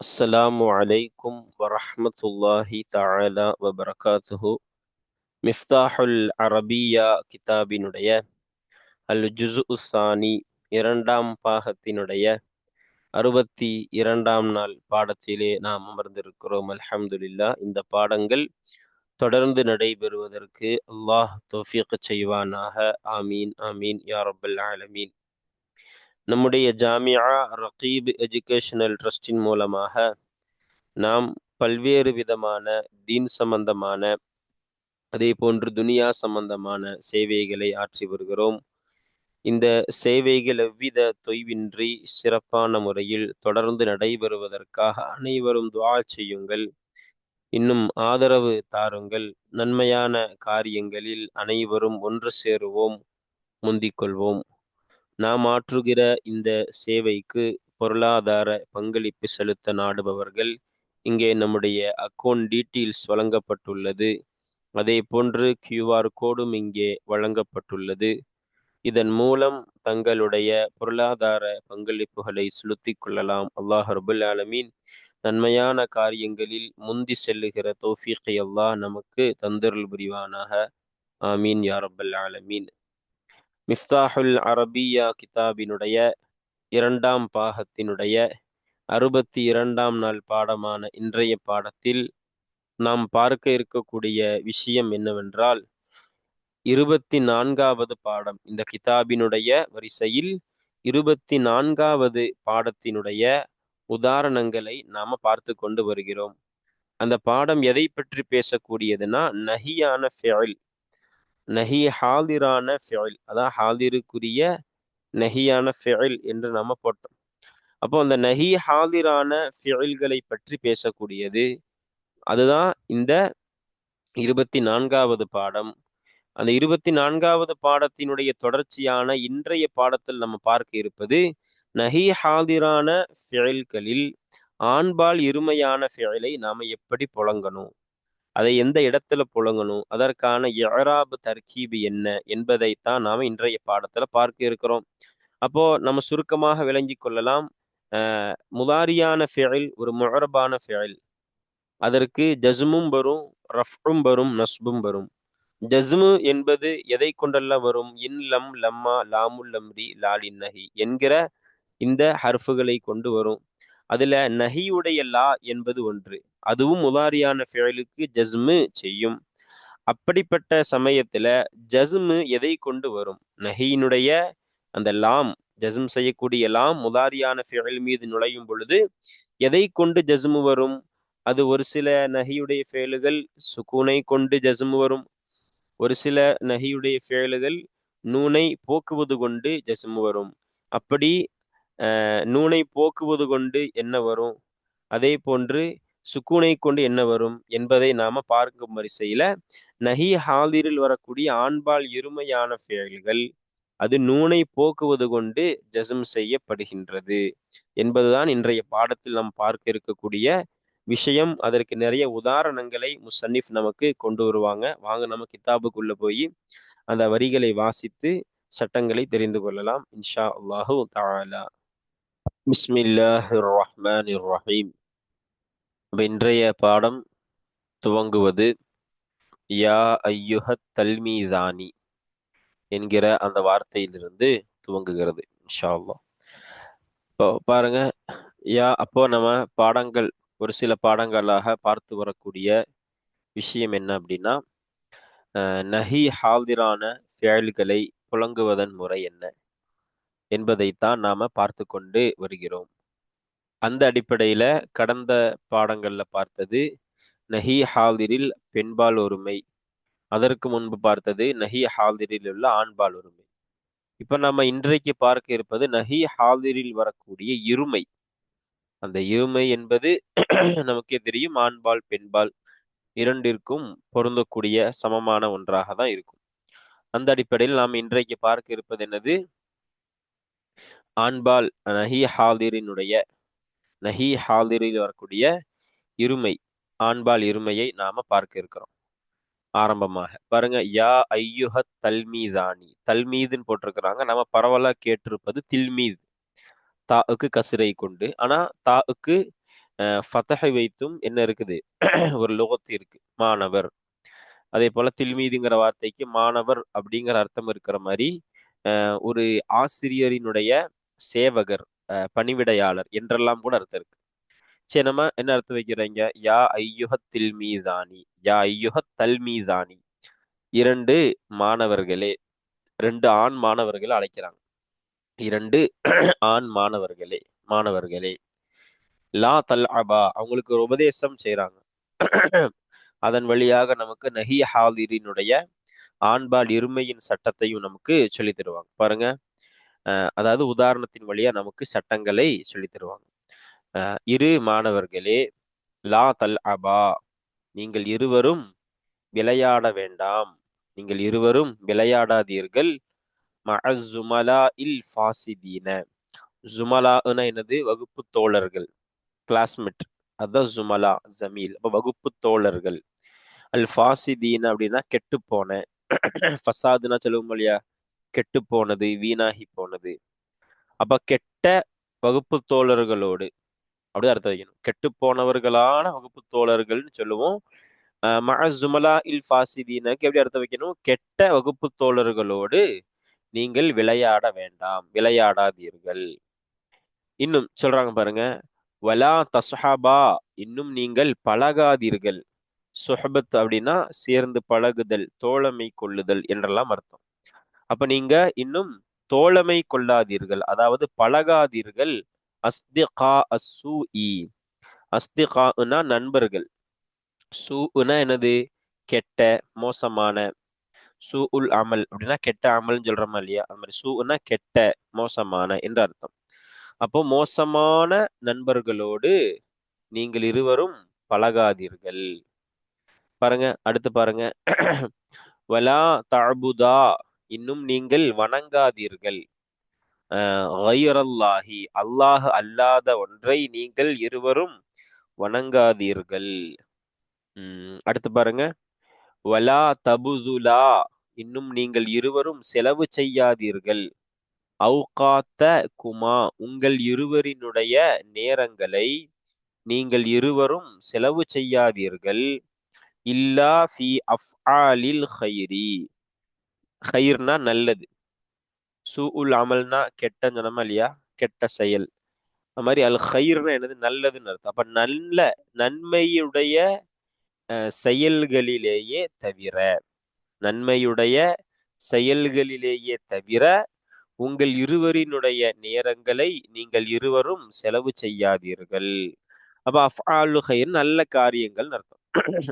அஸ்ஸலாமு அலைக்கும் வரஹ்மத்துல்லாஹி தஆலா வபரகாத்துஹு மிஃப்தாஹுல் அரபியா கிதாபினுடைய அல் ஜுசு உஸ்ஸானி இரண்டாம் பாகத்தினுடைய அறுபத்தி இரண்டாம் நாள் பாடத்திலே நாம் அமர்ந்திருக்கிறோம். அல்ஹம்துலில்லா இந்த பாடங்கள் தொடர்ந்து நடைபெறுவதற்கு அல்லாஹ் தௌஃபீக் செய்வானாக. ஆமீன் ஆமீன் யா ஆலமீன். நம்முடைய ஜாமியா ரகீப் எஜுகேஷனல் ட்ரஸ்டின் மூலமாக நாம் பல்வேறு விதமான தீன் சம்பந்தமான அதே போன்று துனியா சம்பந்தமான சேவைகளை ஆற்றி வருகிறோம். இந்த சேவைகள் எவ்வித தொய்வின்றி சிறப்பான முறையில் தொடர்ந்து நடைபெறுவதற்காக அனைவரும் துவா செய்யுங்கள். இன்னும் ஆதரவு தாருங்கள். நன்மையான காரியங்களில் அனைவரும் ஒன்று சேருவோம். முந்திக்கொள்வோம் நாம் ஆற்றுகிற இந்த சேவைக்கு பொருளாதார பங்களிப்பு செலுத்த நாடுபவர்கள் இங்கே நம்முடைய அக்கௌண்ட் டீட்டெயில்ஸ் வழங்கப்பட்டுள்ளது. அதே போன்று கியூஆர் கோடும் இங்கே வழங்கப்பட்டுள்ளது. இதன் மூலம் தங்களுடைய பொருளாதார பங்களிப்புகளை செலுத்திக் கொள்ளலாம். அல்லாஹ் ரபுல் ஆலமீன் நன்மையான காரியங்களில் முந்தி செல்லுகிற தௌஃபீக்கை அல்லாஹ் நமக்கு தந்தருள் புரிவானாக. ஆமீன் யா ரபுல் ஆலமீன். மிஃப்தாஹுல் அரபியா கிதாபினுடைய இரண்டாம் பாகத்தினுடைய அறுபத்தி இரண்டாம் நாள் பாடமான இன்றைய பாடத்தில் நாம் பார்க்க இருக்கக்கூடிய விஷயம் என்னவென்றால் இருபத்தி நான்காவது பாடம். இந்த கிதாபினுடைய வரிசையில் இருபத்தி நான்காவது பாடத்தினுடைய உதாரணங்களை நாம பார்த்து கொண்டு வருகிறோம். அந்த பாடம் எதை பற்றி பேசக்கூடியதுன்னா நஹியான ஃபெயில். நஹி ஹாலிரான ஃபெயில் அதான் ஹாலிருக்குரிய நஹியான ஃபெயில் என்று நாம போட்டோம். அப்போ அந்த நஹி ஹாலிரான ஃபெயில்களை பற்றி பேசக்கூடியது. அதுதான் இந்த இருபத்தி நான்காவது பாடம். அந்த இருபத்தி நான்காவது பாடத்தினுடைய தொடர்ச்சியான இன்றைய பாடத்தில் நம்ம பார்க்க இருப்பது நஹி ஹாதிரான ஃபெயில்களில் ஆண்பால் இருமையான ஃபெயிலை நாம எப்படி புழங்கணும்? அதை எந்த இடத்துல புழங்கணும்? அதற்கான எராபு தர்கீபு என்ன? என்பதைத்தான் நாம் இன்றைய பாடத்துல பார்க்க இருக்கிறோம். அப்போ நம்ம சுருக்கமாக விளங்கி கொள்ளலாம். முதாரியான ஃபெயில் ஒரு முழரபான ஃபெயில். அதற்கு ஜஸ்மும் வரும் ரஃபும் வரும் நஸ்பும் வரும். ஜஸ்மு என்பது எதை கொண்டெல்லாம் வரும்? இன் லம் லம்மா லாமுல் லம்ரி லாலின் நஹி என்கிற இந்த ஹர்ஃபுகளை கொண்டு வரும். அதுல நஹியுடைய லா என்பது ஒன்று. அதுவும் முதாரியான ஃபெயலுக்கு ஜஸ்மு செய்யும். அப்படிப்பட்ட சமயத்துல ஜஸ்மு எதை கொண்டு வரும்? நஹியினுடைய அந்த லாம் ஜஸ்ம் செய்யக்கூடிய லாம் முதாரியான ஃபெயல் மீது நுழையும் பொழுது எதை கொண்டு ஜஸ்மு வரும்? அது ஒரு சில நகையுடைய ஃபேலுகள் சுக்கூனை கொண்டு ஜஸ்மு வரும். ஒரு சில நகையுடைய ஃபேலுகள் நூனை போக்குவது கொண்டு ஜஸ்மு வரும். அப்படி நூனை போக்குவது கொண்டு என்ன வரும்? அதே போன்று சுக்கூனை கொண்டு என்ன வரும் என்பதை நாம பார்க்கும் வரிசையில நஹி ஹாதிரில் வரக்கூடிய ஆண்பால் இருமையான பெயல்கள் அது நூனை போக்குவது கொண்டு ஜசம் செய்யப்படுகின்றது என்பதுதான் இன்றைய பாடத்தில் நாம் பார்க்க இருக்கக்கூடிய விஷயம். அதற்கு நிறைய உதாரணங்களை முசன்னிஃப் நமக்கு கொண்டு வருவாங்க. வாங்க நம்ம கிதாபுக்குள்ள போய் அந்த வரிகளை வாசித்து சட்டங்களை தெரிந்து கொள்ளலாம். இன்ஷா அல்லாஹு தாலா பிஸ்மில்லாஹிர் ரஹ்மான் ரஹீம். இன்றைய பாடம் துவங்குவது யா ஐயுஹத் தல்மீதானி என்கிற அந்த வார்த்தையிலிருந்து துவங்குகிறது இன்ஷால்லா இப்போ பாருங்க யா அப்போ நம்ம பாடங்கள் ஒரு சில பாடங்களாக பார்த்து வரக்கூடிய விஷயம் என்ன அப்படின்னா நஹி ஹால்திரான செயல்களை புழங்குவதன் முறை என்ன என்பதைத்தான் நாம பார்த்து கொண்டு வருகிறோம். அந்த அடிப்படையில கடந்த பாடங்கள்ல பார்த்தது நஹி ஹால்திரில் பெண்பால் ஒருமை. அதற்கு முன்பு பார்த்தது நஹி ஹால்திரில் உள்ள ஆண்பால் ஒருமை. இப்ப நம்ம இன்றைக்கு பார்க்க இருப்பது நஹி ஹால்திரில் வரக்கூடிய இருமை. அந்த இருமை என்பது நமக்கே தெரியும் ஆண்பால் பெண்பால் இரண்டிற்கும் பொருந்தக்கூடிய சமமான ஒன்றாக தான் இருக்கும். அந்த அடிப்படையில் நாம் இன்றைக்கு பார்க்க இருப்பது என்னது? ஆண்பால் நஹி ஹால்திரினுடைய நஹி ஹாலிரில் வரக்கூடிய இருமை ஆண்பால் இருமையை நாம பார்க்க இருக்கிறோம். ஆரம்பமாக. பாருங்க யா ஐயுஹ தல்மீதானி. தல்மீதுன்னு போட்டிருக்கிறாங்க. நம்ம பரவலா கேட்டிருப்பது தில்மீத். தாவுக்கு கசிரை கொண்டு. ஆனா தாவுக்கு ஃபதஹை வைத்தும் என்ன இருக்குது? ஒரு லோகத்து இருக்கு. மாணவர். அதே போல தில்மீதுங்கிற வார்த்தைக்கு மாணவர் அப்படிங்கிற அர்த்தம் இருக்கிற மாதிரி ஒரு ஆசிரியரினுடைய சேவகர் பணிவிடையாளர் என்றெல்லாம் கூட அர்த்தம் இருக்கு. சரி நம்ம என்ன அர்த்தம் வைக்கிறீங்க? யா ஐயுக தில்மீதானி யா ஐயுக தல்மீதானி. இரண்டு மாணவர்களே ரெண்டு ஆண் மாணவர்களை அழைக்கிறாங்க. இரண்டு ஆண் மாணவர்களே மாணவர்களே. லா தல் அபா அவங்களுக்கு ஒரு உபதேசம் செய்கிறாங்க அதன் வழியாக நமக்கு நஹி ஹாதிரினுடைய ஆண்பால் இருமையின் சட்டத்தையும் நமக்கு சொல்லித் தருவாங்க. பாருங்க. அதாவது உதாரணத்தின் வழியா நமக்கு சட்டங்களை சொல்லி தருவாங்க. அஹ் இரு மாணவர்களே லா தல் அபா நீங்கள் இருவரும் விளையாட வேண்டாம். நீங்கள் இருவரும் விளையாடாதீர்கள். மஅசுமலா இல் ஃபாசிதீன. ஜுமலான்னா என்னது? வகுப்பு தோழர்கள் கிளாஸ்மேட் அதுதான் ஜுமலா ஜமீல். அப்ப வகுப்பு தோழர்கள். அல் ஃபாசிதீன் அப்படின்னா கெட்டு போன. ஃபசாதுன்னா சொல்லுவோம் இல்லையா? கெட்டு போனது வீணாகி போனது அப்ப கெட்ட வகுப்பு தோழர்களோடு அப்படி அர்த்தம் வைக்கணும். கெட்டு போனவர்களான வகுப்பு தோழர்கள்னு சொல்லுவோம். அஹ் ஜுமலா இல் ஃபாசிதீனுக்கு எப்படி அர்த்தம் வைக்கணும்? கெட்ட வகுப்பு தோழர்களோடு நீங்கள் விளையாட வேண்டாம் விளையாடாதீர்கள். இன்னும் சொல்றாங்க பாருங்க வலா தஸ்ஹபா இன்னும் நீங்கள் பழகாதீர்கள். சுஹபத் அப்படின்னா சேர்ந்து பழகுதல் தோழமை கொள்ளுதல் என்றெல்லாம் அர்த்தம். அப்ப நீங்க இன்னும் தோழமை கொள்ளாதீர்கள். அதாவது பழகாதீர்கள். அஸ்திகா அஸ்ஸூஇ. அஸ்திகானா நண்பர்கள். சூனா என்னது? கெட்ட மோசமான. சூ உல் அமல். அப்படின்னா கெட்ட அமல்னு சொல்றோமா இல்லையா? அது மாதிரி. சூனா கெட்ட மோசமான என்று அர்த்தம். அப்போ மோசமான நண்பர்களோடு நீங்கள் இருவரும் பழகாதீர்கள். பாருங்க அடுத்து பாருங்க. வலா தாபுதா இன்னும் நீங்கள் வணங்காதீர்கள். ஐயரல்லாஹி அல்லாஹ் அல்லாத ஒன்றை நீங்கள் இருவரும் வணங்காதீர்கள். உம் அடுத்து பாருங்க. வலா தபுதுலா இன்னும் நீங்கள் இருவரும் செலவு செய்யாதீர்கள். அவுகாத்த குமா உங்கள் இருவரினுடைய நேரங்களை நீங்கள் இருவரும் செலவு செய்யாதீர்கள். இல்லா ஃபி அஃஆலில் ஹைரி ஹைர்னா நல்லது. சூ உல் அமல்னா கெட்ட சொன்னோமா இல்லையா? கெட்ட செயல். அது மாதிரி அல் ஹைர்னா என்னது? நல்லதுன்னு அர்த்தம். அப்ப நல்ல நன்மையுடைய அஹ், செயல்களிலேயே தவிர நன்மையுடைய செயல்களிலேயே தவிர உங்கள் இருவரினுடைய நேரங்களை நீங்கள் இருவரும் செலவு செய்யாதீர்கள். அப்ப அஃஆலு ஹயிர் நல்ல காரியங்கள் அர்த்தம்.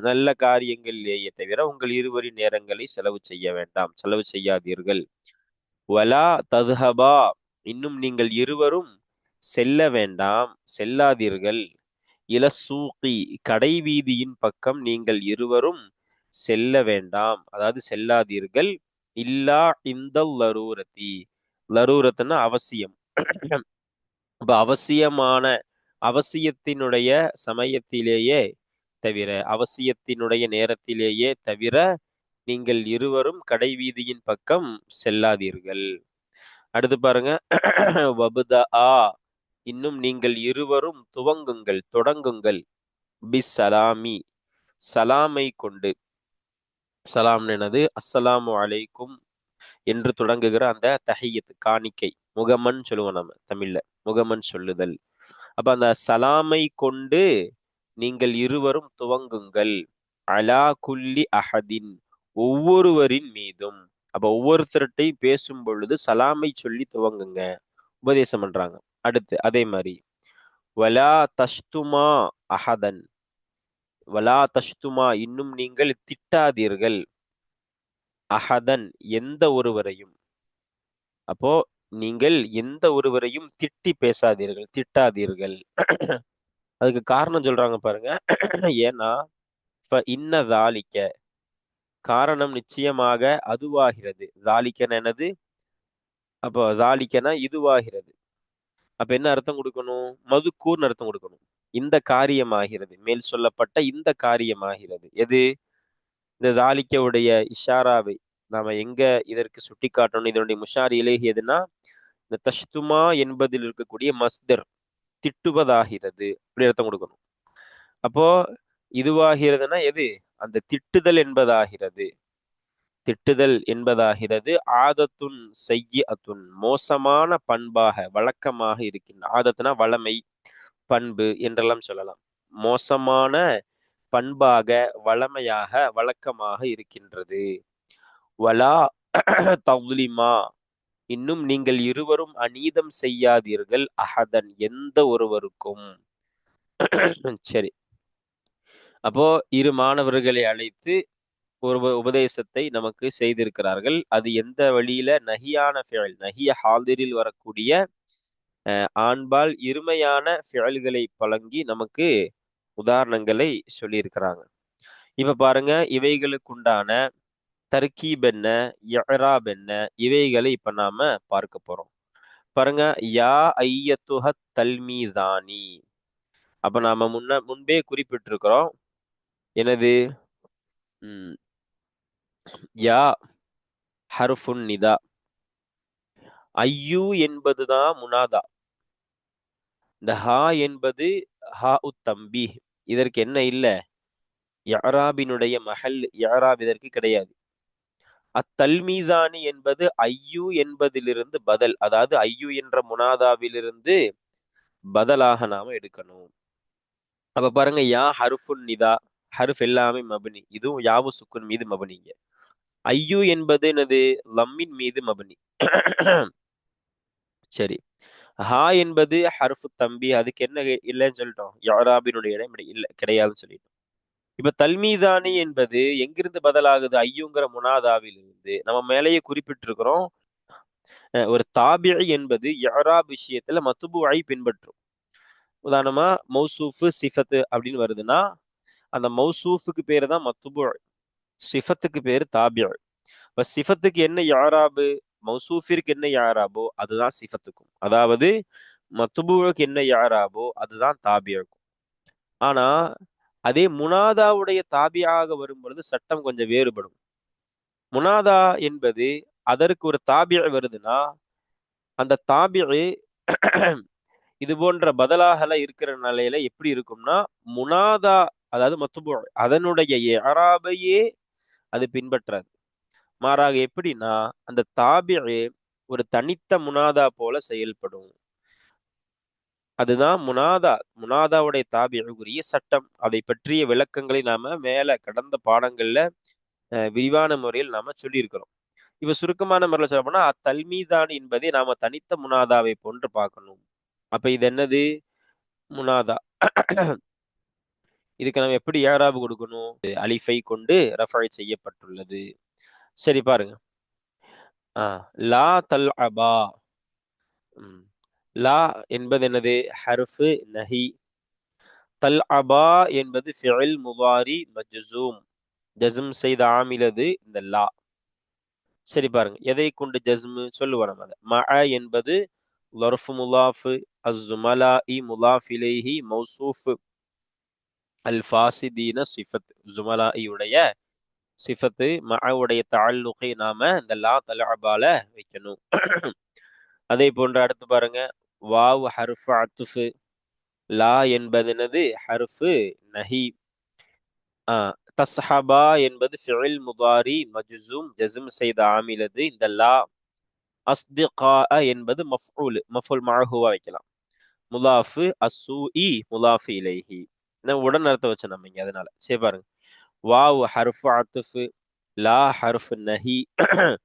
நல்ல காரியங்களிலேயே தவிர உங்கள் இருவரின் நேரங்களை செலவு செய்ய வேண்டாம். செலவு செய்யாதீர்கள். வலா ததுஹபா. இன்னும் நீங்கள் இருவரும் செல்ல வேண்டாம். செல்லாதீர்கள். இல கடை வீதியின் பக்கம் நீங்கள் இருவரும் செல்ல வேண்டாம். அதாவது செல்லாதீர்கள். இல்லா இந்த லரூரத்தி லரூரத்துன்னா அவசியம். இப்ப அவசியமான அவசியத்தினுடைய சமயத்திலேயே தவிர அவசியத்தினுடைய நேரத்திலேயே தவிர நீங்கள் இருவரும் கடை வீதியின் பக்கம் செல்லாதீர்கள். அடுத்து பாருங்க. வபுதா இன்னும் நீங்கள் இருவரும் துவங்குங்கள் தொடங்குங்கள். பி சலாமி சலாமை கொண்டு. சலாம் எனது அஸ்ஸலாமு அலைக்கும் என்று தொடங்குகிற அந்த தஹியத் காணிக்கை. முகமன் சொல்லுவோம் நம்ம தமிழ்ல. முகமன் சொல்லுதல். அப்ப அந்த சலாமை கொண்டு நீங்கள் இருவரும் துவங்குங்கள். அலா குல்லி அஹதின் ஒவ்வொருவரின் மீதும். அப்ப ஒவ்வொருத்தர்கிட்டையும் பேசும் பொழுது சலாமை சொல்லி துவங்குங்க. உபதேசம் பண்றாங்க. அடுத்து அதே மாதிரி. வலா தஷ்துமா அஹதன். வலா தஷ்துமா இன்னும் நீங்கள் திட்டாதீர்கள். அஹதன் எந்த ஒருவரையும். அப்போ நீங்கள் எந்த ஒருவரையும் திட்டி பேசாதீர்கள் திட்டாதீர்கள். அதுக்கு காரணம் சொல்றாங்க பாருங்க. ஏன்னா இப்ப இன்ன தாலிக்க காரணம் நிச்சயமாக அதுவாகிறது. தாலிக்கன் என்னது? அப்போ தாலிக்கனா இதுவாகிறது. அப்ப என்ன அர்த்தம் கொடுக்கணும்? மதுக்கூர்னு அர்த்தம் கொடுக்கணும். இந்த காரியமாகிறது. மேல் சொல்லப்பட்ட இந்த காரியமாகிறது. எது? இந்த தாலிக்கவுடைய இஷாராவை. நாம எங்க இதற்கு சுட்டி காட்டணும் இதனுடைய முஷார் இலகியதுன்னா இந்த தஷ்துமா என்பதில் இருக்கக்கூடிய மஸ்தர். திட்டுவதாகிறது. அப்படி அர்த்தம் கொடுக்கணும். அப்போ இதுவாகிறதுனா எது? அந்த திட்டுதல் என்பதாகிறது. திட்டுதல் என்பதாகிறது. ஆதத்துன் செய்ய அத்துன் மோசமான பண்பாக வழக்கமாக இருக்கின்ற ஆதத்துனா வளமை பண்பு என்றெல்லாம் சொல்லலாம். மோசமான பண்பாக வளமையாக வழக்கமாக இருக்கின்றது. வலா தவுலிமா இன்னும் நீங்கள் இருவரும் அநீதம் செய்யாதீர்கள் அஹதன் எந்த ஒருவருக்கும். சரி. அப்போ இரு மாணவர்களை அழைத்து ஒரு உபதேசத்தை நமக்கு செய்திருக்கிறார்கள். அது எந்த வழியில? நகியான ஃபியல் நகிய ஹாதிரில் வரக்கூடிய ஆண்பால் இருமையான ஃபியல்களை பழங்கி நமக்கு உதாரணங்களை சொல்லியிருக்கிறாங்க. இப்ப பாருங்க இவைகளுக்குண்டான தர்கீப் என்ன இராப் என்ன இவைகளை இப்ப நாம பார்க்க போறோம். பாருங்க யா ஐயத்துஹ தல்மீதானி. அப்ப நாம முன்ன முன்பே குறிப்பிட்டிருக்கிறோம். எனது உம் யா ஹர்ஃபுன் நிதா. ஐயு என்பதுதான் முனாதா. இந்த ஹா என்பது ஹா உ தம்பி. இதற்கு என்ன இல்லை? யராபினுடைய மஹல் யாராப் இதற்கு கிடையாது. அத்தல்மீதானி என்பது ஐயு என்பதிலிருந்து பதில். அதாவது ஐயு என்ற முனாதாவிலிருந்து பதிலாக நாம எடுக்கணும். அப்ப பாருங்க யா ஹருஃபுன் நிதா ஹருஃப் எல்லாமே மபனி. இதுவும் யாவு சுக்குன் மீது மபனிங்க ஐயு என்பது என்னது? லம்மின் மீது மபனி. சரி. ஹா என்பது ஹர்ஃபு தம்பி. அதுக்கு என்ன இல்லைன்னு சொல்லிட்டோம். யாராபினுடைய இடம் இல்லை கிடையாதுன்னு சொல்லிட்டோம். இப்ப தல்மீதானி என்பது எங்கிருந்து பதிலாகுது? ஐயுங்கிற முனாதாவில் இருந்து நம்ம மேலேயே குறிப்பிட்டிருக்கிறோம். ஒரு தாபி என்பது யாராப் விஷயத்துல மத்துபுவாய் பின்பற்றும். உதாரணமா மௌசூஃபு சிஃபத்து அப்படின்னு வருதுன்னா அந்த மௌசூஃபுக்கு பேரு தான் மத்துபு சிஃபத்துக்கு பேரு தாபியா இப்ப சிஃபத்துக்கு என்ன யாராபு மௌசூஃபிற்கு என்ன யாராபோ அதுதான் சிஃபத்துக்கும். அதாவது மத்துபுவுக்கு என்ன யாராபோ அதுதான் தாபியாக்கும் ஆனா அதே முனாதாவுடைய தாபியாக வரும் பொழுது சட்டம் கொஞ்சம் வேறுபடும். முனாதா என்பது அதற்கு ஒரு தாபிய வருதுன்னா அந்த தாபிய இது போன்ற பதிலாகல இருக்கிற நிலையில எப்படி இருக்கும்னா முனாதா அதாவது மத்துபு அதனுடைய யாராபையே அது பின்பற்றாது. மாறாக எப்படின்னா அந்த தாபியே ஒரு தனித்த முனாதா போல செயல்படும். அதுதான் முனாதா. முனாதாவுடைய தாபியுரிய சட்டம். அதை பற்றிய விளக்கங்களை நாம மேல கடந்த பாடங்கள்ல விரிவான முறையில் நாம சொல்லியிருக்கிறோம். இப்ப சுருக்கமான முறையில் சொல்ல போனா அத்தல்மீதான் என்பதை நாம தனித்த முனாதாவை போன்று பார்க்கணும். அப்ப இது என்னது? முனாதா. இதுக்கு நம்ம எப்படி ஏராபு கொடுக்கணும்? அலிஃபை கொண்டு ரஃபாய் செய்யப்பட்டுள்ளது. சரி பாருங்க. லா தல் அபா லா என்பது என்னது? ஹர்ஃபு நஹி. தல் அபா என்பது ஃபில் முவாரி மஜ்சூம். ஜஸ்ம் செய்த ஆமிலது இந்த லா. சரி பாருங்க. எதை கொண்டு ஜஸ்மு? சொல்லுவோம் நம்ம அதை ம என்பது லொர்ஃபு முலாஃபு அஸ்ஸுமலா இ முலாஃப் இலேஹி மௌசூஃப். அல் ஃபாசிதீன சிஃபத். ஜுமலா உடைய சிஃபத்து மவுடைய தாழ்லுகை நாம இந்த லா தலாபால வைக்கணும். அதே போன்று அடுத்து பாருங்க. வாவ் ஹர்ஃபு அத்துஃபு. லா என்பதுனது ஹர்ஃபு நஹி தஸ்ஹபா என்பது ஃபில் முதாரி மஜ்சூம் ஜஸ்ம் செய்த ஆமிலது இந்த லா அஸ்திகா என்பது மஃபூல் மஃபுல் மழகுவா வைக்கலாம் முலாஃபு அசூ இ முலாஃபு இலைஹி உடன் அர்த்தம் வச்சோம் நம்ம இங்க அதனால சரி பாருங்க வாவ் ஹர்ஃபு அத்துஃபு லா ஹர்ஃபு நஹி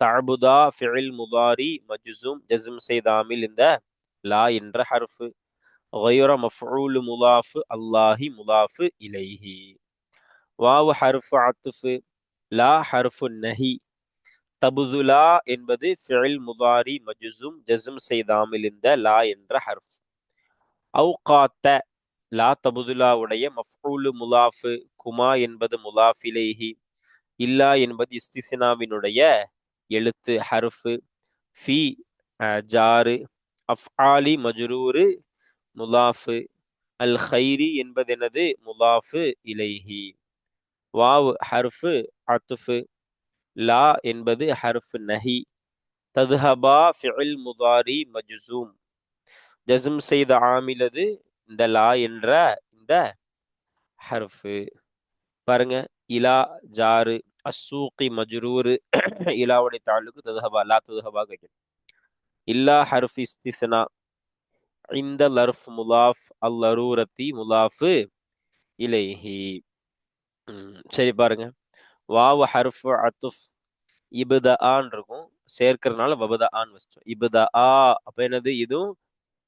தஅபுதா ஃபில் முதாரி மஜ்சூம் ஜஸ்ம் செய்த ஆமில் இந்த லா என்ற ஹர்ஃபு غير مفعول مضاف الله مضاف إليه வாவு ஹருஃபு அத்துஃபு லா ஹருஃபு நஹி. தபுதுலா என்பது ஃபில் முதாரி மஜுசும் ஜஸும் செய்தாமல் இந்த லா என்ற ஹர்ஃப். அவுகாத்த லா தபுதுலா உடைய மஃபூலு முலாஃபு குமா என்பது முலாஃபிலேஹி இல்லா என்பது இஸ்திசினாவினுடைய எழுத்து ஹர்ஃபு. ஃபி ஜாரு. அஃப்ஆலி மஜ்ரூரு முலாஃபு. அல் ஹைரி என்பது எனது முலாஃபு இலைஹி. வாவ் ஹர்ஃபு அத்துஃபு லா என்பது ஹர்ஃப் நஹி. ததுஹபா ஃபில் முதாரி மஜ்சூம். ஜசும் செய்த ஆமிலது இந்த லா என்ற இந்த ஹர்ஃபு. பாருங்க இலா ஜாரு அசூக்கி மஜ்ரூரு. இலாவுடைய தாளுக்கு ததுஹபா லா ததுஹபா வைக்கணும் இல்லா ஹர்ஃப் இஸ்திஸ்னா. இந்த லர்ஃப் முலாஃப் அல் லரூரத்தி முலாஃபு இலைஹி. ம், சரி பாருங்க. வாவு ஹருஃபு அத்துஃப் இபுத ஆன் இருக்கும். சேர்க்கறதுனால வபுத ஆன் வச்சிட்டோம். இபுத ஆ அப்ப என்னது? இதுவும்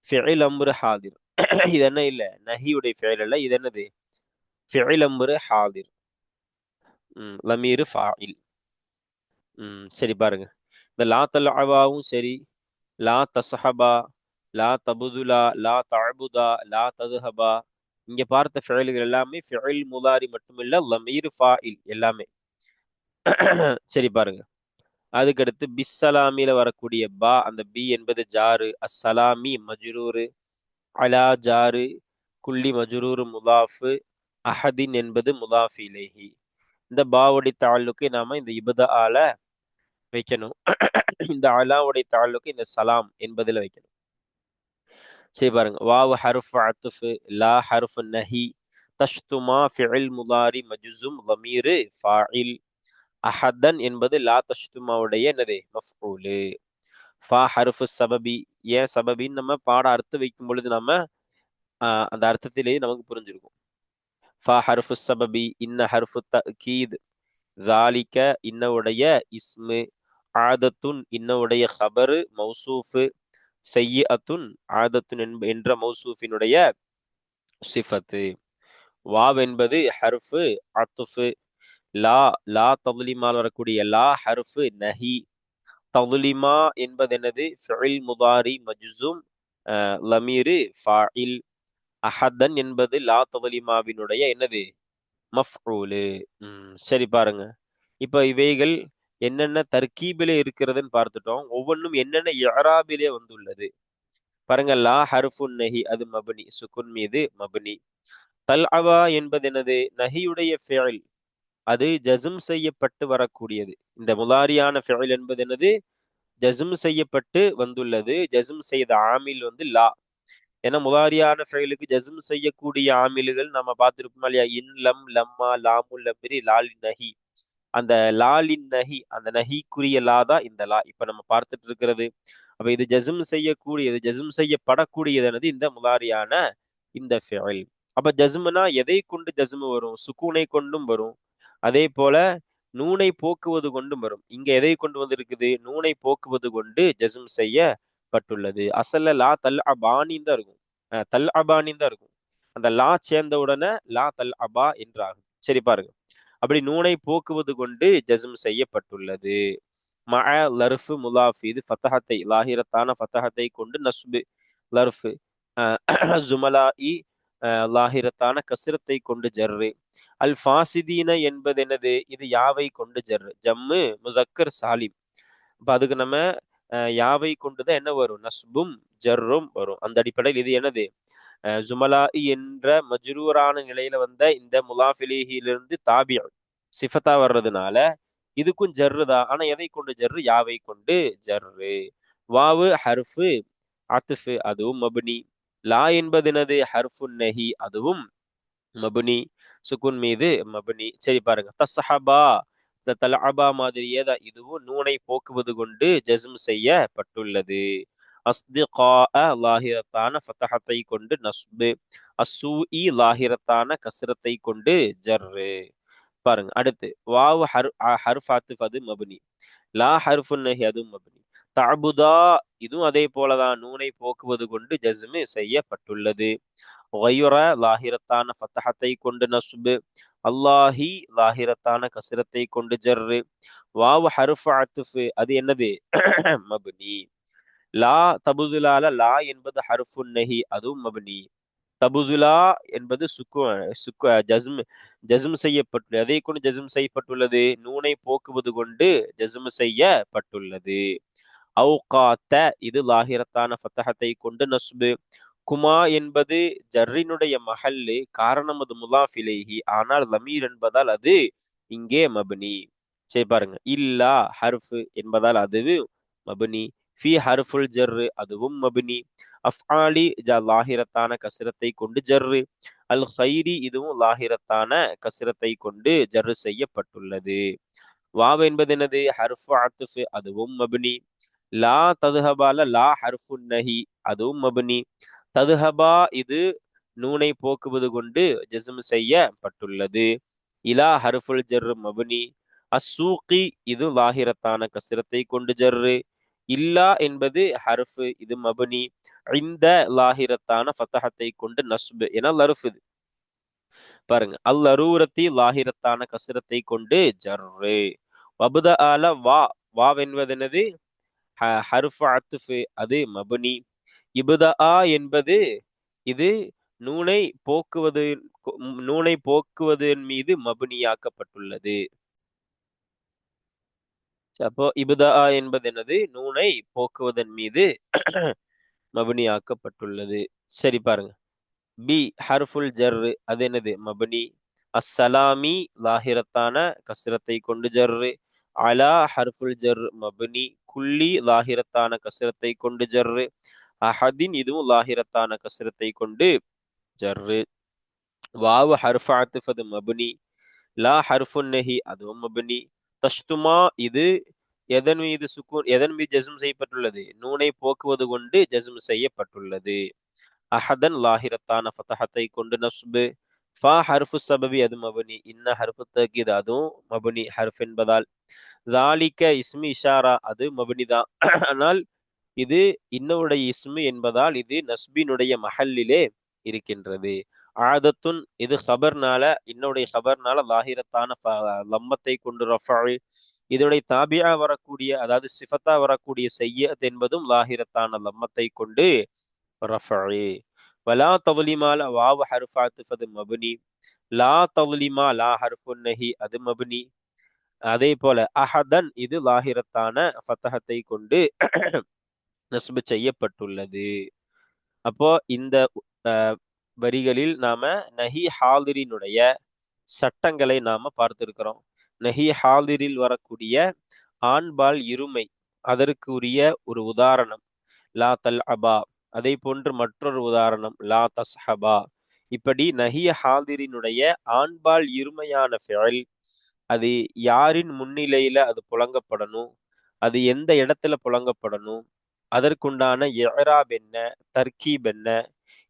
ஃபிஇல் அம்புரு ஹாதிர். இது என்ன இல்ல? நஹியுடைய ஃபிஇல் அல்ல. இது என்னது? ஃபிஇல் அம்புரு ஹாதிர். ம், லமீரு ஃபாயில். ம், சரி பாருங்க. இந்த லா தலாவாவும் சரி. லா தசஹபா லா தபுதுலா லா தபுதா லா ததுஹபா இங்க பார்த்த ஃபிஇல்கள் எல்லாமே ஃபிஇல் முதாரி மட்டுமில்ல லமீர் ஃபாயில் எல்லாமே. சரி பாருங்க. அதுக்கடுத்து பிஸ்ஸலாமில வரக்கூடிய பா அந்த பி என்பது ஜாரு அஸ்ஸலாமி மஜ்ரூரு அலா ஜாரு குள்ளி மஜ்ரூரு முதாஃபு அஹதின் என்பது முதாஃப் இலைஹி. இந்த பாவுடைய தாளுக்கு நாம இந்த இபத ஆல வைக்கணும். இந்த அலாவுடைய தாளுக்கு இந்த சலாம் என்பதில் வைக்கணும். சரி பாருங்க. வாவு ஹருஃப் அத்துஃபு லா ஹருஃப் நஹி. தஷ்துமா ஃபிஇல் முதாரி மஜுசும் வமீரு ஃபாயில் அஹதன் என்பது லா தஷ்துமாவுடைய என்னது? மஃபூலு. ஃபா ஹருஃபு சபபி. ஏன் சபபின்னு நம்ம பாட அர்த்தம் வைக்கும் பொழுது நம்ம அந்த அர்த்தத்திலேயே நமக்கு புரிஞ்சிருக்கும். ஃபா ஹருஃபு சபபி இன்ன ஹருஃபு த கீத் தாலிக்க இன்னவுடைய இஸ்மு. ஆதத்துன் இன்னவுடைய ஹபரு மௌசூஃபு. செய்ய அத்துன் ஆதத்துன் என்ப என்ற மௌசூஃபினுடைய சிஃபத்து. வாவ் என்பது ஹர்ஃபு அத்துஃபு. லா லா ததுலிமால் வரக்கூடிய லா ஹர்ஃபு நஹி. ததுலிமா என்பது என்னது ஃபில் முதாரி மஜ்ஸும் அஹ், லமீரு ஃபாயில் அஹதன் என்பது லா ததுலிமாவினுடைய என்னது? மஃப்ரூலு சரி பாருங்க. இப்ப இவைகள் என்னென்ன தர்கீபிலே இருக்கிறதுன்னு பார்த்துட்டோம். ஒவ்வொன்றும் என்னென்ன யாராபிலே வந்துள்ளது. பாருங்க லா ஹர்ஃபுன் நஹி அது மபனி சுக்குன் மீது மபனி. தல் அவா என்பது எனது நஹியுடைய ஃபெயில் அது ஜசும் செய்யப்பட்டு வரக்கூடியது. இந்த முலாரியான ஃபெயில் என்பது எனது ஜசும் செய்யப்பட்டு வந்துள்ளது. ஜசும் செய்த ஆமில் வந்து லா. ஏன்னா முலாரியான ஃபெயிலுக்கு ஜசும் செய்யக்கூடிய ஆமில்கள் நம்ம பார்த்திருப்போம் இல்லையா? இன் லம் லம்மா லாமுல் லம்ரி லாலி நஹி. அந்த லாலின் நஹி அந்த நஹிக்குரிய லா தான் இந்த லா. இப்ப நம்ம பார்த்துட்டு இருக்கிறது. அப்ப இது ஜசும் செய்யக்கூடியது ஜஸ்ம் செய்யப்படக்கூடியது இந்த முலாரியான இந்த ஃபெயில். அப்ப ஜசும்னா எதை கொண்டு ஜசும் வரும்? சுக்கூனை கொண்டும் வரும். அதே போல நூனை போக்குவது கொண்டும் வரும். இங்க எதை கொண்டு வந்திருக்குது? நூனை போக்குவது கொண்டு ஜசும் செய்யப்பட்டுள்ளது. அசல்ல லா தல் அபானின் தான் இருக்கும். அஹ் தல் அபானின் தான் இருக்கும். அந்த லா சேர்ந்த உடனே லா தல் அபா என்றாகும். சரி பாருங்க. அப்படி நூனை போக்குவது கொண்டு ஜஸ்ம் செய்யப்பட்டுள்ளது. மஅ லர்ஃபு முலாஃப் இது ஃபத்தஹத்தை லாஹிரத்தான ஃபத்தஹத்தை கொண்டு நஸ்பு லர்ஃபு ஜுமலா இ லாஹிரத்தான கசிரத்தை கொண்டு ஜர்ரு. அல் ஃபாசிதீன என்பது என்னது? இது யாவை கொண்டு ஜர்ரு. ஜம்மு முதக்கர் சாலிம். இப்போ அதுக்கு நம்ம அஹ், யாவை கொண்டுதான் என்ன வரும்? நஸ்பும் ஜர்ரும் வரும். அந்த அடிப்படையில் இது என்னது? அஹ், ஜுமலாஇ என்ற மஜ்ரூரான நிலையில வந்த இந்த முலாஃபிலிஹிலிருந்து தாபியா சிஃபத்தா வர்றதுனால இதுக்கும் ஜர்ரு தான். ஆனா எதை கொண்டு ஜர்ரு? யாவை கொண்டு ஜர்ரு? வாவு ஹர்ஃபு அத்துஃபு அதுவும் மபுனி. லா என்பது ஹர்ஃபு நஹி அதுவும் மபுனி. சுகுன் மீது மபுனி. சரி பாருங்க. தஸ்ஹபா இந்த தலஅபா மாதிரியே தான் இதுவும் நூனை போக்குவது கொண்டு ஜஸ்ம் செய்யப்பட்டுள்ளது. அஸ்திகா லாஹிரத்தான ஃபத்தஹத்தை கொண்டு நஸ்பு. அஸ்ஸூஇ லாஹிரத்தான கசரத்தை கொண்டு ஜர்ரு. பாருங்க அடுத்து வாவு ஹர் ஹர்ஃபாத்து ஃபது மபுனி. லா ஹர்ஃபுன் நஹி அதுவும் மபுனி. தபுதா இதுவும் அதே போலதான் நூனை போக்குவது கொண்டு ஜஸ்மு செய்யப்பட்டுள்ளது. ஒயுர லாஹிரத்தான ஃபத்தஹத்தை கொண்டு நஸ்பு. அல்லாஹி லாஹிரத்தான கசிரத்தை கொண்டு ஜர்ரு. வாவு ஹருஃபு அது என்னது? மபுனி. லா தபுதுலால லா என்பது ஹர்ஃபுன் நஹி அதுவும் மபனி. தபுதுலா என்பது சுக்கு சுக்கு ஜஸ்ம் ஜஸ்ம் செய்யப்பட்டுள்ளது அதை கொண்டு ஜஸ்ம் செய்யப்பட்டுள்ளது? நூனை போக்குவது கொண்டு ஜஸ்ம் செய்யப்பட்டுள்ளது. அவுகாத்த இது லாஹிரத்தான ஃபத்தகத்தை கொண்டு நஸ்பு. குமா என்பது ஜர்ரினுடைய மஹல்லு காரணம் அது முலாஃபிலேஹி ஆனால் லமீர் என்பதால் அது இங்கே மபனி. சரி பாருங்க. இல்லா ஹர்ஃப் என்பதால் அதுவும் மபனி. ஃபி ஹர்ஃபுல் ஜர்ரு அதுவும் மபினி அஃப்ஆலி லாஹிரத்தான கசிரத்தை கொண்டு ஜர்ரு அல் ஹைரி இதுவும் லாஹிரத்தான கசிரத்தை கொண்டு ஜர்ரு செய்யப்பட்டுள்ளது வாவ் என்பது என்னது? ஹர்ஃபு அத்துஃபு அதுவும் மபினி லா ததுஹபால லா ஹர்ஃபு நஹி அதுவும் மபினி ததுஹபா இது நூனை போக்குவது கொண்டு ஜஸ்ம் செய்யப்பட்டுள்ளது இலா ஹர்ஃபுல் ஜர்ரு மபினி அசூகி இது லாஹிரத்தான கசிரத்தை கொண்டு ஜர்ரு இல்லா என்பது ஹருஃபு இது மபுனி. இந்த லாஹிரத்தான ஃபத்தகத்தை கொண்டு நஸ்பு. என லருஃபுது பாருங்க. அல் அரூரத்தி லாஹிரத்தான கசிரத்தை கொண்டு ஜர்ரு. வபுத ஆல வா. வா என்பது ஹருஃபு அத்துஃபு. அது மபுனி. இபுத ஆ என்பது இது நூனை போக்குவது நூனை போக்குவதன் மீது மபுனியாக்கப்பட்டுள்ளது. அப்போ இபுதா என்பது என்னது? நூனை போக்குவதன் மீது மபனியாக்கப்பட்டுள்ளது. சரி பாருங்க. பி ஹர்ஃபுல் ஜர்ரு. அது என்னது? மபனி. அஸ்ஸலாமி லாஹிரத்தான கசிரத்தை கொண்டு ஜர்ரு. அலா ஹர்ஃபுல் ஜர் மபனி. குல்லி லாஹிரத்தான கசிரத்தை கொண்டு ஜர்ரு. அஹதின் இதுவும் லாஹிரத்தான கசரத்தை கொண்டு ஜர்ரு. வாவு ஹர்ஃப் ஆத்திஃபது மபனி. லா ஹர்ஃபுன் நெஹி அதுவும் மபனி. தஷ்துமா இது எதன் மீது சுக்கூன் எதன் மீது ஜஸ்ம் செய்யப்பட்டுள்ளது? நூனை போக்குவது கொண்டு ஜஸ்ம் செய்யப்பட்டுள்ளது. அஹதன் லாஹிரத்தான ஃபதஹத்தை கொண்டு நஸ்பு. ஃபா ஹர்ஃபு சபபி அது மபனி. இன்ன ஹர்ஃபு தகீத் அதுவும் மபனி ஹர்ஃப் என்பதால். தாலிக்க இஸ்மி இஷாரா அது மபனி தான். ஆனால் இது இன்னவுடைய இஸ்மு என்பதால் இது நஸ்பினுடைய மஹல்லிலே இருக்கின்றது. ஆதத்துன் இது ஹபர்னால இன்னுடைய ஹபர்னால லாஹிரத்தான லம்மத்தை கொண்டு ரஃபாழ் இதனுடைய தாபியா வரக்கூடிய அதாவது சிஃபத்தா வரக்கூடிய செய்யத் என்பதும் லாஹிரத்தான லம்மத்தை கொண்டு ரஃபாழ் வலா தவலிமால வாவு ஹர்ஃபாத்துஃபது மபுனி. லா தவலிமா லா ஹர்ஃபுன் நஹி அது மபுனி. அதே போல அஹதன் இது லாஹிரத்தான ஃபத்தகத்தை கொண்டு நஸ்பு செய்யப்பட்டுள்ளது. அப்போ இந்த வரிகளில் நாம நஹி ஹாலிரினுடைய சட்டங்களை நாம பார்த்திருக்கிறோம். நஹி ஹாலிரில் வரக்கூடிய ஆண்பால் இருமை அதற்கு உரிய ஒரு உதாரணம் லா தல் அபா அதே போன்று மற்றொரு உதாரணம் லா தஸ்ஹபா. இப்படி நஹிய ஹாதிரினுடைய ஆண்பால் இருமையான ஃபெயல் அது யாரின் முன்னிலையில அது புழங்கப்படணும் அது எந்த இடத்துல புழங்கப்படணும் அதற்குண்டான எஹராப் என்ன தர்கீப் என்ன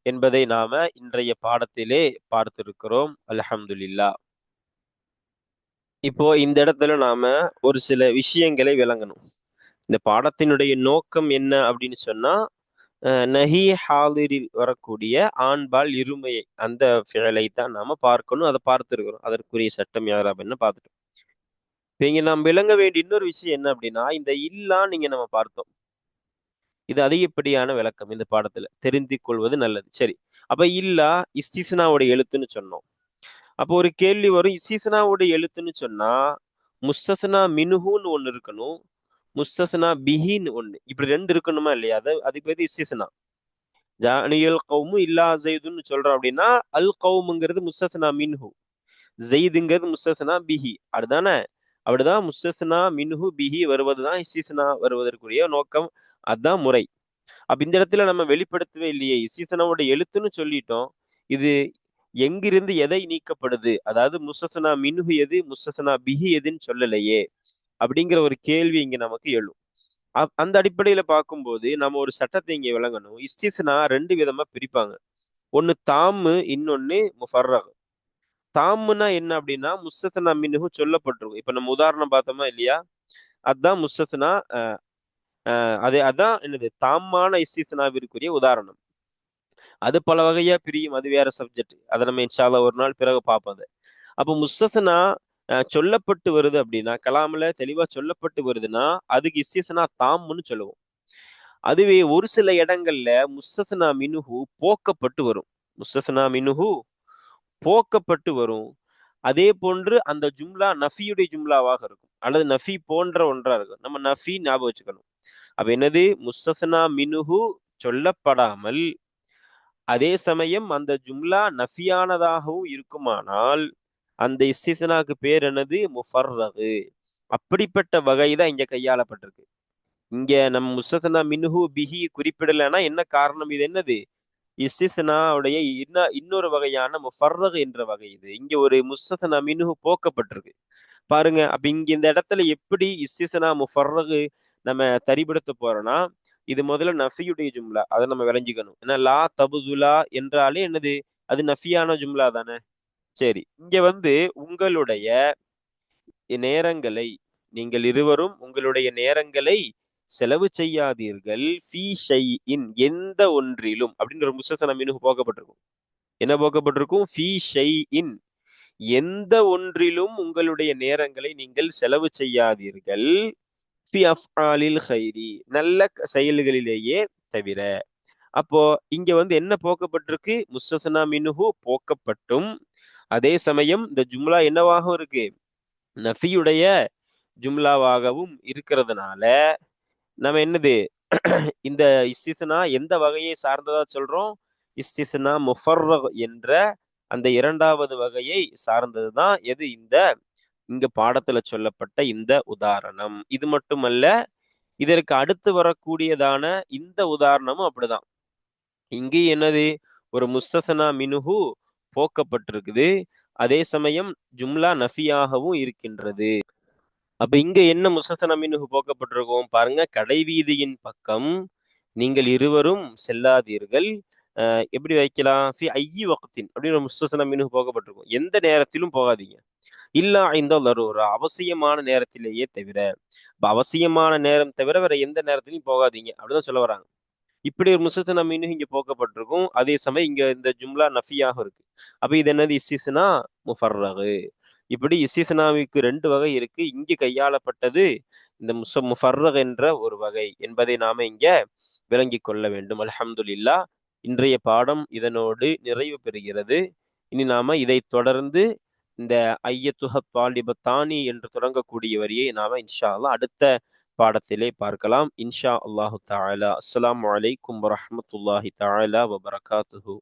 என்பதை நாம இன்றைய பாடத்திலே பார்த்திருக்கிறோம். அலஹம்துல்லா இப்போ இந்த இடத்துல நாம ஒரு சில விஷயங்களை விளங்கணும். இந்த பாடத்தினுடைய நோக்கம் என்ன அப்படின்னு சொன்னா நஹி ஹாலிரில் வரக்கூடிய ஆண்பால் இருமையை அந்த ஃபிழலை தான் நாம பார்க்கணும் அதை பார்த்துருக்கிறோம். அதற்குரிய சட்டம் யார் அப்படின்னு பார்த்துட்டோம். இப்போ இங்க நாம் விளங்க வேண்டிய இன்னொரு விஷயம் என்ன அப்படின்னா இந்த இல்லா நீங்க நம்ம பார்த்தோம். இது அதிகப்படியான விளக்கம் இந்த பாடத்துல. தெரிந்து கொள்வது நல்லது. சரி. அப்ப இல்லா இஸ்திஸ்னாவுடைய எழுத்துன்னு சொன்னோம். அப்போ ஒரு கேள்வி வரும். இஸ்திஸ்னாவுடைய எழுத்துன்னு சொன்னா முஸ்தஸ்னா மினுஹுன்னு ஒண்ணு இருக்கணும். முஸ்தஸ்னா பிஹின்னு ஒண்ணு. இப்படி ரெண்டு இருக்கணுமா இல்லையா? அது அதுக்கு பேர் இஸ்திஸ்னா. ஜானியல் கவுமு இல்லா ஜெய்துன்னு சொல்றோம் அப்படின்னா அல் கவுமுங்கிறது முஸ்தஸ்னா மின்ஹு. ஜெய்துங்கிறது முஸ்தஸ்னா பிஹி. அப்படிதானே அப்படிதான் முஸ்தஸ்னா மின்ஹு பிஹி வருவதுதான் இஸ்திஸ்னா வருவதற்குரிய நோக்கம். அதுதான் முறை. அப்ப இந்த இடத்துல நம்ம வெளிப்படுத்தவே இல்லையே. இசீசனாவோட எழுத்துன்னு சொல்லிட்டோம். இது எங்கிருந்து எதை நீக்கப்படுது? அதாவது முசசனா மின்ஹு எது முசசனா பிஹி எதுன்னு சொல்லலையே. அப்படிங்கிற ஒரு கேள்வி இங்க நமக்கு எழும். அந்த அடிப்படையில பார்க்கும்போது நம்ம ஒரு சட்டத்தை இங்க விளங்கணும். இஸ்திஸ்னா ரெண்டு விதமா பிரிப்பாங்க. ஒன்னு தாமு இன்னொன்னு முஃபர்ரக் தாமுன்னா என்ன அப்படின்னா முஸ்தசனா மின்ஹு சொல்லப்பட்டிருக்கும். இப்ப நம்ம உதாரணம் பார்த்தோமா இல்லையா? அதுதான் முஸ்தசனா அது அதான் என்னது தாமான இஸ்திஸ்னாவிற்குரிய உதாரணம். அது பல வகையா பிரியும் அது வேற சப்ஜெக்ட் அதை நம்ம இன்ஷால்லா ஒரு நாள் பிறகு பார்ப்போம் அதை. அப்போ முஸ்தசனா சொல்லப்பட்டு வருது அப்படின்னா கலாமில் தெளிவா சொல்லப்பட்டு வருதுன்னா அதுக்கு இஸ்திஸ்னா தாம்னு சொல்லுவோம். அதுவே ஒரு சில இடங்கள்ல முஸ்தசனா மினுஹு போக்கப்பட்டு வரும். முஸ்தசனா மினுஹு போக்கப்பட்டு வரும். அதே போன்று அந்த ஜும்லா நஃபியுடைய ஜும்லாவாக இருக்கும். அல்லது நஃபி போன்ற ஒன்றா இருக்கும். நம்ம நஃபி ஞாபகம் வச்சுக்கணும். அப்ப என்னது? முஸ்தசனா மினுஹு சொல்லப்படாமல் அதே சமயம் அந்த ஜும்லா நஃபியானதாகவும் இருக்குமானால் அந்த இஸ்திசனாக்கு பேர் என்னது? முஃபர்ரது. அப்படிப்பட்ட வகை தான் இங்க கையாளப்பட்டிருக்கு. இங்க நம் முஸ்தசனா மின்ஹு பிஹி குறிப்பிடலைன்னா என்ன காரணம்? இது என்னது? இஸ்திஸ்னாவுடைய இன்ன இன்னொரு வகையான முஃபர்ரகு என்ற வகை இது. இங்க ஒரு முஸ்தசனா மின்ஹு போக்கப்பட்டிருக்கு. பாருங்க அப்ப இங்க இந்த இடத்துல எப்படி இஸ்திஸ்னா முஃபர்ரகு நம்ம தரிபடுத்த போறோம்னா இது முதல்ல நஃபியுடைய ஜும்லா அதை நம்ம விளைஞ்சிக்கணும். ஏன்னா லா தபுதுலா என்றாலே என்னது? அது நஃபியான ஜும்லா தானே. சரி இங்க வந்து உங்களுடைய நேரங்களை நீங்கள் இருவரும் உங்களுடைய நேரங்களை செலவு செய்யாதீர்கள். ஃபீ ஷைஇன் எந்த ஒன்றிலும் அப்படின்னு ஒரு முஸ்தன போக்கப்பட்டிருக்கும். என்ன போக்கப்பட்டிருக்கும்? ஃபீ ஷைஇன் எந்த ஒன்றிலும் உங்களுடைய நேரங்களை நீங்கள் செலவு செய்யாதீர்கள். ஹைரி நல்ல செயல்களிலேயே தவிர. அப்போ இங்க வந்து என்ன போக்கப்பட்டிருக்கு? முஸ்தசனா மினுஹு போக்கப்பட்டும். அதே சமயம் இந்த ஜும்லா என்னவாகவும் இருக்கு? நஃபியுடைய ஜும்லாவாகவும் இருக்கிறதுனால நம்ம என்னது? இந்த இஸ்திசனா எந்த வகையை சார்ந்ததா சொல்றோம்? இஸ்திசனா முஃபர்ரக் என்ற அந்த இரண்டாவது வகையை சார்ந்ததுதான் எது? இந்த இங்க பாடத்துல சொல்லப்பட்ட இந்த உதாரணம். இது மட்டுமல்ல இதற்கு அடுத்து வரக்கூடியதான இந்த உதாரணமும் அப்படிதான். இங்கே என்னது? ஒரு முஸ்தசனா மினுகு போக்கப்பட்டிருக்குது. அதே சமயம் ஜும்லா நஃபியாகவும் இருக்கின்றது. அப்ப இங்க என்ன முஸ்தசனா மினுகு போக்கப்பட்டிருக்கும்? பாருங்க கடைவீதியின் பக்கம் நீங்கள் இருவரும் செல்லாதீர்கள். எப்படி வைக்கலாம்? ஃபி ஐயி வக்தின். அப்படின்னு முஸ்தசனா மினுகு போக்கப்பட்டிருக்கும். எந்த நேரத்திலும் போகாதீங்க. இல்லா இந்த ஒரு அவசியமான நேரத்திலேயே தவிர அவசியமான நேரம் தவிர வேற எந்த நேரத்திலையும் போகாதீங்க. அப்படிதான் சொல்ல வராங்க. இப்படி ஒரு முசத்து நம்ம இன்னும் இங்க போக்கப்பட்டிருக்கும். அதே சமயம் இங்க இந்த ஜும்லா நஃபியாக இருக்கு. அப்ப இது என்னது? இசிசுனா முஃபர்ரகு. இப்படி இசிஸ்னாவுக்கு ரெண்டு வகை இருக்கு. இங்கு கையாளப்பட்டது இந்த முச முஃபர்ரக் என்ற ஒரு வகை என்பதை நாம இங்க விளங்கி கொள்ள வேண்டும். அலமதுல்லா இன்றைய பாடம் இதனோடு நிறைவு பெறுகிறது. இனி நாம இதை தொடர்ந்து இந்த ஐயத்துஹ தாலிபத்தானி என்று தொடங்கக்கூடிய வரியை நாம இன்ஷா அல்லா அடுத்த பாடத்திலே பார்க்கலாம். இன்ஷா அல்லாஹு தாலா அஸ்லாம் வலைக்கும் வரமத்துல்லாஹி தாலா வபரகாத்துஹூ.